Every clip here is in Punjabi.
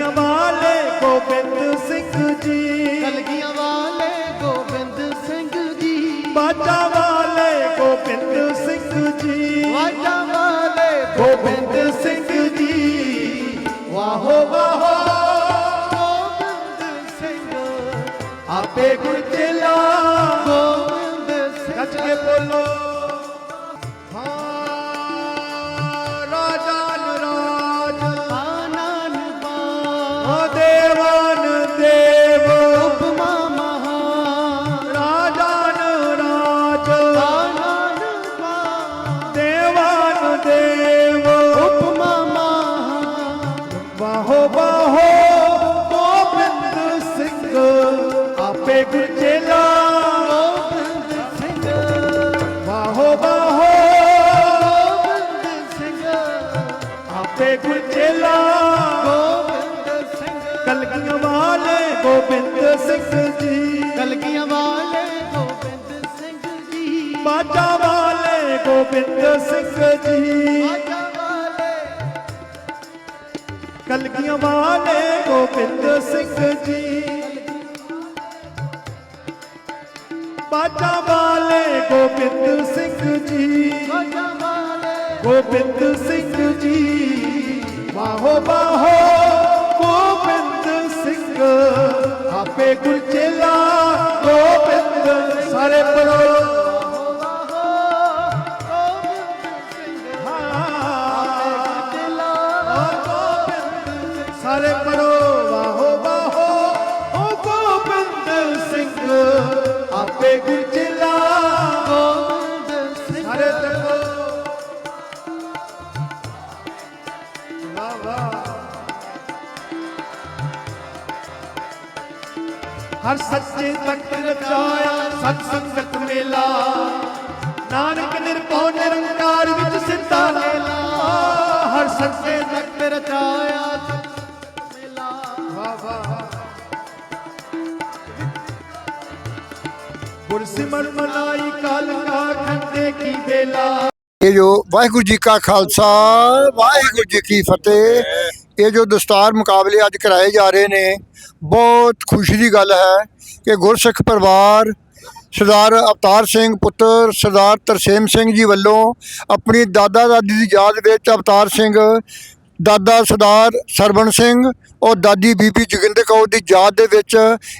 ਕਲਗੀਆਂ ਵਾਲੇ ਗੋਬਿੰਦ ਸਿੰਘ ਜੀ। ਕਲਗੀਆਂ ਵਾਲੇ ਗੋਬਿੰਦ ਸਿੰਘ ਜੀ। ਬਾਜਾ ਵਾਲੇ ਗੋਬਿੰਦ ਸਿੰਘ ਜੀ। ਬਾਜਾ ਵਾਲੇ ਗੋਬਿੰਦ ਸਿੰਘ ਜੀ। ਵਾਹੋ ਵਾਹੋ। ਗੋਬਿੰਦ ਸਿੰਘ। ਆਪੇ ਗੁਰ ਚਲਾ। ਗੋਬਿੰਦ ਸਿੰਘ ਗੱਜ ਕੇ ਬੋਲੋ। ਬਾਹੋ ਵਾਹੋ ਗੋਬਿੰਦ ਸਿੰਘ, ਆਪੇ ਗੁਰ ਚੇਲਾ ਗੋਬਿੰਦ ਸਿੰਘ ਵਾਹੋ ਵਾਹੋ ਗੋਬਿੰਦ ਸਿੰਘ, ਆਪੇ ਗੁਰ ਚੇਲਾ ਗੋਬਿੰਦ ਸਿੰਘ, ਕਲਗੀਆਂ ਵਾਲੇ ਗੋਬਿੰਦ ਸਿੰਘ ਜੀ। ਕਲਗੀਆਂ ਵਾਲੇ ਗੋਬਿੰਦ ਸਿੰਘ ਜੀ। ਬਾਜਾ ਵਾਲੇ ਗੋਬਿੰਦ ਸਿੰਘ ਜੀ। ਕਲਗੀਆਂ ਵਾਲੇ ਗੋਬਿੰਦ ਸਿੰਘ ਜੀ। ਬਾਜਾ ਵਾਲੇ ਗੋਬਿੰਦ ਸਿੰਘ ਜੀ। ਆਜਾ ਵਾਲੇ ਗੋਬਿੰਦ ਸਿੰਘ ਜੀ ਵਾਹੋ ਵਾਹੋ ਗੋਬਿੰਦ ਸਿੰਘ। ਆਪੇ ਗੁਰ ਗੋਬਿੰਦ, ਸਾਰੇ ਪਰੋ ਪੜੋ ਵਾਹੋ ਵਾਹੋ ਗੋਬਿੰਦ ਸਿੰਘ। ਆਪੇ ਗੁਰ ਚੇਲਾ ਗੋਬਿੰਦ ਸਿੰਘ। ਸਾਰੇ ਤੱਕੋ ਹਰ ਸੱਚੇ ਤਖਤ ਰਚਾਇਆ ਸਤ ਸੰਗਤ ਮੇਲਾ। ਨਾਨਕ ਨਿਰਭਉ ਨਿਰੰਕਾਰ ਵਿੱਚ ਸਿੱਧਾ ਵੇਲਾ ਹਰ ਸੱਚੇ ਤਖਤ ਰਚਾਇਆ ਗੁਰਸਿਮਰ ਮਨਾਈ ਕਾਲ ਕਾ ਖੰਡੇ ਕੀ ਵੇਲਾ। ਇਹ ਜੋ ਵਾਹਿਗੁਰੂ ਜੀ ਕਾ ਖਾਲਸਾ, ਵਾਹਿਗੁਰੂ ਜੀ ਕੀ ਫਤਿਹ। ਇਹ ਜੋ ਦਸਤਾਰ ਮੁਕਾਬਲੇ ਅੱਜ ਕਰਾਏ ਜਾ ਰਹੇ ਨੇ, ਬਹੁਤ ਖੁਸ਼ੀ ਦੀ ਗੱਲ ਹੈ ਕਿ ਗੁਰਸਿੱਖ ਪਰਿਵਾਰ ਸਰਦਾਰ ਅਵਤਾਰ ਸਿੰਘ ਪੁੱਤਰ, ਸਰਦਾਰ ਤਰਸੇਮ ਸਿੰਘ ਜੀ ਵੱਲੋਂ ਆਪਣੀ ਦਾਦਾ ਦਾਦੀ ਦੀ ਯਾਦ ਵਿੱਚ ਅਵਤਾਰ ਸਿੰਘ ਦਾਦਾ ਸਰਦਾਰ ਸਰਵਣ ਸਿੰਘ ਔਰ ਦਾਦੀ ਬੀਬੀ ਜੋਗਿੰਦਰ ਕੌਰ ਦੀ ਯਾਦ ਦੇ ਵਿੱਚ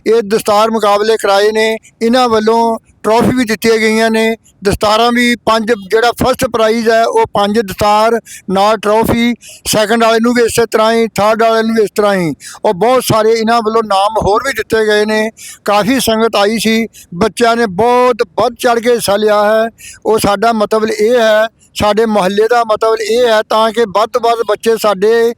ਇਹ ਦਸਤਾਰ ਮੁਕਾਬਲੇ ਕਰਾਏ ਨੇ। ਇਹਨਾਂ ਵੱਲੋਂ ਟਰੋਫੀ ਵੀ ਦਿੱਤੀਆਂ ਗਈਆਂ ਨੇ। ਦਸਤਾਰਾਂ ਵੀ ਪੰਜ, ਜਿਹੜਾ ਫਸਟ ਪ੍ਰਾਈਜ਼ ਹੈ, ਉਹ ਪੰਜ ਦਸਤਾਰ, ਨਾਲ ਟਰੋਫੀ ਸੈਕੰਡ ਵਾਲੇ ਨੂੰ ਵੀ ਇਸੇ ਤਰ੍ਹਾਂ ਹੀ ਥਰਡ ਵਾਲੇ ਨੂੰ ਵੀ ਇਸ ਤਰ੍ਹਾਂ ਹੀ। ਔਰ ਬਹੁਤ ਸਾਰੇ ਇਹਨਾਂ ਵੱਲੋਂ ਨਾਮ ਹੋਰ ਵੀ ਦਿੱਤੇ ਗਏ ਨੇ। ਕਾਫੀ ਸੰਗਤ ਆਈ ਸੀ। ਬੱਚਿਆਂ ਨੇ ਬਹੁਤ ਵੱਧ ਚੜ ਕੇ ਹਿੱਸਾ ਲਿਆ ਹੈ। ਉਹ ਸਾਡਾ ਮਤਲਬ ਇਹ ਹੈ ਸਾਡੇ ਮੁਹੱਲੇ ਦਾ ਮਤਲਬ ਇਹ ਹੈ ਤਾਂ ਕਿ ਵੱਧ ਤੋਂ ਵੱਧ ਬੱਚੇ ਸਾਡੇ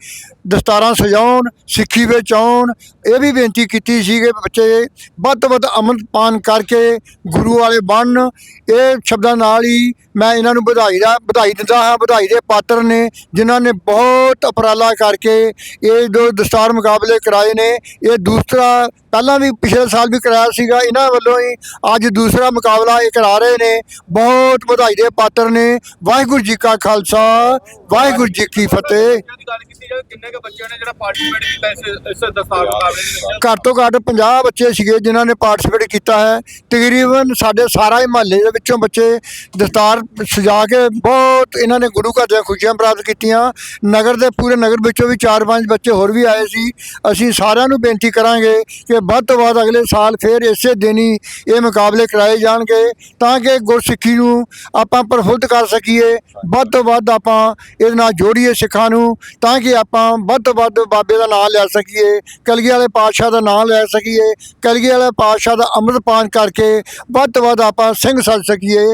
ਦਸਤਾਰਾਂ ਸਜਾਉਣ, ਸਿੱਖੀ ਵਿੱਚ ਆਉਣ। ਇਹ ਵੀ ਬੇਨਤੀ ਕੀਤੀ ਸੀ ਕਿ ਬੱਚੇ ਵੱਧ ਤੋਂ ਵੱਧ ਅੰਮ੍ਰਿਤ ਪਾਨ ਕਰਕੇ ਗੁਰੂ ਵਾਲੇ ਬਣਨ। ਇਹ ਸ਼ਬਦਾਂ ਨਾਲ ਹੀ ਮੈਂ ਇਹਨਾਂ ਨੂੰ ਵਧਾਈ ਦਾ, ਵਧਾਈ ਦਿੰਦਾ ਹਾਂ, ਵਧਾਈ ਦੇ ਪਾਤਰ ਨੇ, ਜਿਨ੍ਹਾਂ ਨੇ ਬਹੁਤ ਉਪਰਾਲਾ ਕਰਕੇ ਇਹ ਜੋ ਦਸਤਾਰ ਮੁਕਾਬਲੇ ਕਰਾਏ ਨੇ, ਇਹ ਦੂਸਰਾ ਪਹਿਲਾਂ ਵੀ ਪਿਛਲੇ ਸਾਲ ਵੀ ਕਰਾਇਆ ਸੀਗਾ, ਇਹਨਾਂ ਵੱਲੋਂ ਹੀ ਅੱਜ ਦੂਸਰਾ ਮੁਕਾਬਲਾ ਇਹ ਕਰਾ ਰਹੇ ਨੇ। ਬਹੁਤ ਵਧਾਈ ਦੇ ਪਾਤਰ ਨੇ। ਵਾਹਿਗੁਰੂ ਜੀ ਕਾ ਖਾਲਸਾ ਵਾਹਿਗੁਰੂ ਜੀ ਕੀ ਫਤਿਹ। ਦੀ ਗੱਲ ਕੀਤੀ ਜਾਵੇ ਕਿੰਨੇ ਕੁ ਬੱਚਿਆਂ ਨੇ ਜਿਹੜਾ ਪਾਰਟਿਸਿਪੇਟ ਕੀਤਾ ਇਸ ਇਸ ਦਸਤਾਰ ਮੁਕਾਬਲੇ ਦੇ ਵਿੱਚ? ਘੱਟ ਤੋਂ ਘੱਟ 50 ਬੱਚੇ ਸੀਗੇ ਜਿਨ੍ਹਾਂ ਨੇ ਪਾਰਟਿਸਿਪੇਟ ਕੀਤਾ ਹੈ। ਤਕਰੀਬਨ ਸਾਡੇ ਸਾਰਾ ਹੀ ਮਹੱਲੇ ਦੇ ਵਿੱਚੋਂ ਬੱਚੇ ਦਸਤਾਰ ਸਜਾ ਕੇ ਬਹੁਤ ਇਹਨਾਂ ਨੇ ਗੁਰੂ ਘਰ ਦੀਆਂ ਖੁਸ਼ੀਆਂ ਪ੍ਰਾਪਤ ਕੀਤੀਆਂ। ਨਗਰ ਦੇ ਪੂਰੇ ਨਗਰ ਵਿੱਚੋਂ ਵੀ 4-5 ਬੱਚੇ ਹੋਰ ਵੀ ਆਏ ਸੀ। ਅਸੀਂ ਸਾਰਿਆਂ ਨੂੰ ਬੇਨਤੀ ਕਰਾਂਗੇ ਕਿ ਵੱਧ ਤੋਂ ਵੱਧ ਅਗਲੇ ਸਾਲ ਫੇਰ ਇਸੇ ਦਿਨ ਹੀ ਇਹ ਮੁਕਾਬਲੇ ਕਰਾਏ ਜਾਣਗੇ ਤਾਂ ਕਿ ਗੁਰਸਿੱਖੀ ਨੂੰ ਆਪਾਂ ਪ੍ਰਫੁੱਲਤ ਕਰ ਸਕੀਏ। ਵੱਧ ਤੋਂ ਵੱਧ ਆਪਾਂ ਇਹਦੇ ਨਾਲ ਜੋੜੀਏ ਸਿੱਖਾਂ ਨੂੰ ਤਾਂ ਕਿ ਆਪਾਂ ਵੱਧ ਤੋਂ ਵੱਧ ਬਾਬੇ ਦਾ ਨਾਮ ਲੈ ਸਕੀਏ, ਕਲਗੀ ਵਾਲੇ ਪਾਤਸ਼ਾਹ ਦਾ ਨਾਮ ਲੈ ਸਕੀਏ, ਕਲਗੀ ਵਾਲੇ ਪਾਤਸ਼ਾਹ ਦਾ ਅੰਮ੍ਰਿਤ ਪਾਨ ਕਰਕੇ ਵੱਧ ਤੋਂ ਵੱਧ ਆਪਾਂ ਸਿੰਘ ਸੱਜ ਸਕੀਏ।